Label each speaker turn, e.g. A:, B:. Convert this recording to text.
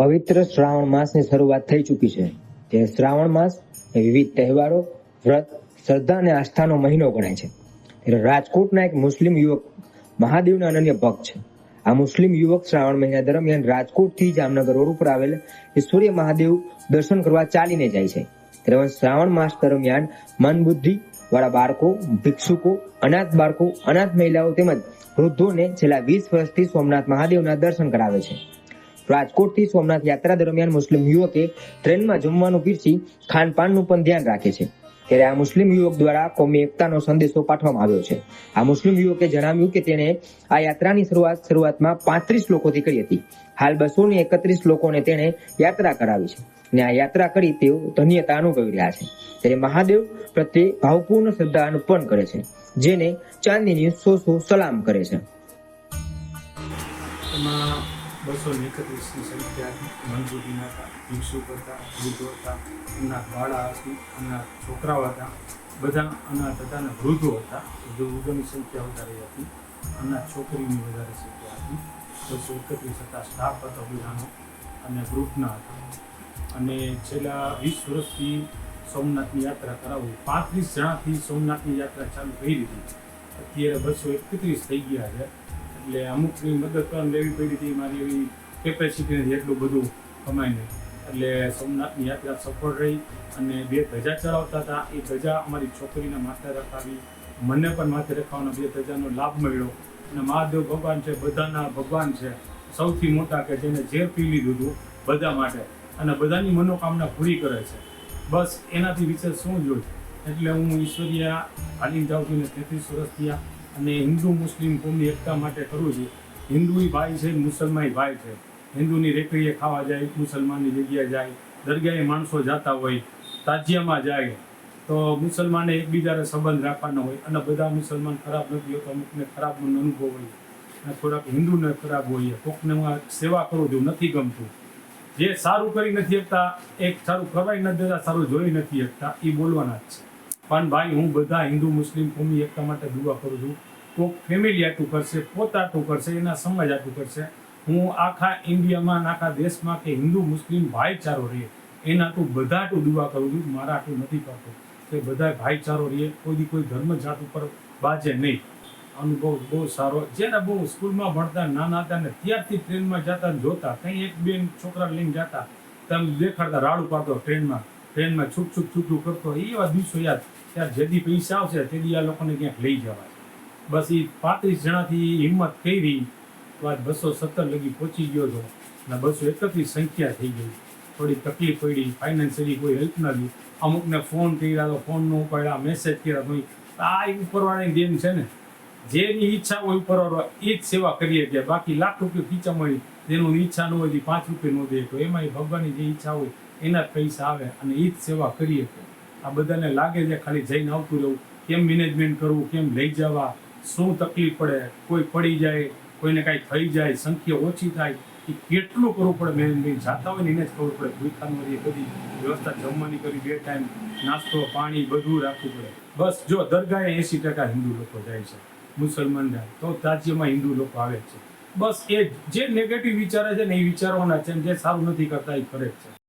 A: પવિત્ર શ્રાવણ માસની શરૂઆત થઈ ચૂકી છે. જે શ્રાવણ માસ વિવિધ તહેવારો, વ્રત, શ્રદ્ધા અને આસ્થાનો મહિનો ગણાય છે. ત્યારે રાજકોટના એક મુસ્લિમ યુવક મહાદેવના અનન્ય ભક્ત છે. આ મુસ્લિમ યુવક શ્રાવણ મહિના દરમિયાન રાજકોટથી જામનગર રોડ ઉપર આવેલ સૂર્ય મહાદેવ દર્શન કરવા ચાલીને જાય છે. ત્યારે શ્રાવણ માસ દરમિયાન મન બુદ્ધિ વાળા બાળકો, ભિક્ષુકો, અનાથ બાળકો, અનાથ મહિલાઓ તેમજ વૃદ્ધોને છેલ્લા વીસ વર્ષથી સોમનાથ મહાદેવના દર્શન કરાવે છે. રાજકોટથી સોમનાથ યાત્રા દરમિયાન મુસ્લિમ યુવકે ટ્રેનમાં જમવાનું પીરસી ખાનપાનનું પણ ધ્યાન રાખે છે. ત્યારે આ મુસ્લિમ યુવક દ્વારા કોમી એકતાનો સંદેશો પાઠવવામાં આવ્યો છે. આ મુસ્લિમ યુવકે જણાવ્યું કે તેણે આ યાત્રાની શરૂઆત શરૂઆતમાં પાંત્રીસ લોકોથી કરી હતી. હાલ બસો ને એકત્રીસ લોકોને તેણે યાત્રા કરાવી છે અને આ યાત્રા કરી તેઓ ધન્યતા અનુભવી રહ્યા છે. ત્યારે મહાદેવ પ્રત્યે ભાવપૂર્ણ શ્રદ્ધા અર્પણ કરે છે, જેને ચાંદીની સો સલામ કરે છે.
B: બસો ને એકત્રીસની સંખ્યા મંજૂરીના હતા ભિક્ષુક હતા, વૃદ્ધો હતા, એમના બાળા હતી, એમના છોકરાઓ હતા, બધા અનાથ હતા અને વૃદ્ધો હતા. વૃદ્ધોની સંખ્યા વધારે હતી અનાથ છોકરીની વધારે સંખ્યા હતી. બસો એકત્રીસ હતા સ્ટાફ હતો બધાનો અને ગ્રુપના હતા. અને છેલ્લા વીસ વર્ષથી સોમનાથની યાત્રા કરાવવી. પાંત્રીસ જણાથી સોમનાથની યાત્રા ચાલુ કરી દીધી. અત્યારે બસો એકત્રીસ થઈ ગયા છે. એટલે અમુકની મદદ પણ લેવી પડી હતી, મારી એવી કેપેસિટી નથી, એટલું બધું કમાઈને એટલે સોમનાથની યાત્રા સફળ રહી અને બે ધજા ચડાવતા હતા. એ ધજા અમારી છોકરીને માથે રખાવી, મને પણ માથે રખાવાનો બે ધજાનો લાભ મળ્યો. અને મહાદેવ ભગવાન છે, બધાના ભગવાન છે, સૌથી મોટા કે જેને ઝેર પી લીધું હતું, બધા માટે. અને બધાની મનોકામના પૂરી કરે છે. બસ એનાથી વિશે શું જોયું? એટલે હું ઈશ્વરિયા, હાલીને જાઉં છું ને તેત્રીસ વર્ષ થયા. અને હિન્દુ મુસ્લિમ કોમની એકતા માટે કરું છું. હિન્દુ ભાઈ છે મુસલમાન ભાઈ છે. હિન્દુની રેકડીએ ખાવા જાય, મુસલમાનની જગ્યાએ જાય, દરગાહે માણસો જતા હોય, તાજિયામાં જાય. તો મુસલમાને એકબીજાને સંબંધ રાખવાના હોય અને બધા મુસલમાન ખરાબ નથી હોતો, અમુકને ખરાબ અનુભવ હોય. અને થોડાક હિન્દુને ખરાબ હોય કોકને હું સેવા કરું છું, નથી ગમતું. જે સારું કરી નથી શકતા, એક સારું કરવાય નથી દેતા, સારું જોઈ નથી શકતા એ બોલવાના જ છે. પણ ભાઈ, હું બધા હિન્દુ મુસ્લિમ કોમી એકતા માટે દુઆ કરું છું. કોક ફેમિલી આટલું કરશે પોતાટું કરશે, એના સમાજ આટલું કરશે. હું આખા ઇન્ડિયામાં આખા દેશમાં કે હિન્દુ, મુસ્લિમ ભાઈચારો રહે એના તું બધા આટલું દુવા કરું છું, મારા આટલું નથી કરતો કે બધા ભાઈચારો રહે કોઈ કોઈ ધર્મ જાત ઉપર બાજે નહીં. અનુભવ બહુ સારો. જ્યારે બહુ સ્કૂલમાં ભણતા, નાના હતા ને ત્યારથી ટ્રેનમાં જતા જોતા કંઈ એક બેન છોકરા લઈને જતા, તમે દેખાડતા રાડું પાડતો ટ્રેનમાં ટ્રેનમાં છૂક છૂક છૂકું કરતો એવા દિવસો યાદ ત્યારે જેથી પૈસા આવશે, તેદી આ લોકોને ક્યાંક લઈ જવાય. બસ એ પાંત્રીસ જણાથી હિંમત કરી તો આજ બસો સત્તર લગી પહોંચી ગયો હતો અને બસો એકત્રીસ સંખ્યા થઈ ગઈ. થોડી તકલીફ પડી ફાઇનાન્શિયલી કોઈ હેલ્પ ન દી અમુકને ફોન કર્યા તો ફોન ન ઉપાડ્યા મેસેજ કર્યા, તો આ ઉપરવાળાની ગેમ છે ને, જેની ઈચ્છા હોય ઉપરવાળો એ જ સેવા કરીએ કે બાકી લાખ રૂપિયા ખીચા મળી, જેનું ઈચ્છા ન હોય પાંચ રૂપિયા ન દે. તો એમાં એ ભગવાનની જે ઈચ્છા હોય એના જ પૈસા આવે અને એ જ સેવા કરીએ આ બધાને લાગે છે ખાલી જઈને આવતું રહેવું. કેમ મેનેજમેન્ટ કરવું, કેમ લઈ જવા? શું તકલીફ પડે? કોઈ પડી જાય, કોઈને કાંઈ થઈ જાય, સંખ્યા ઓછી થાય, એ કેટલું કરવું પડે? મેં જાતા હોય ને એને જ ખબર પડે. ભૂખાનું એ બધી વ્યવસ્થા જમવાની કરી, બે ટાઈમ નાસ્તો, પાણી બધું રાખવું પડે. બસ, જો દરગાહે એંસી ટકા હિન્દુ લોકો જાય છે, મુસલમાન જાય, તો રાજ્યમાં હિન્દુ લોકો આવે છે. બસ એ જે નેગેટિવ વિચારે છે ને એ વિચારવાના છે જે સારું નથી કરતા, એ કરે છે.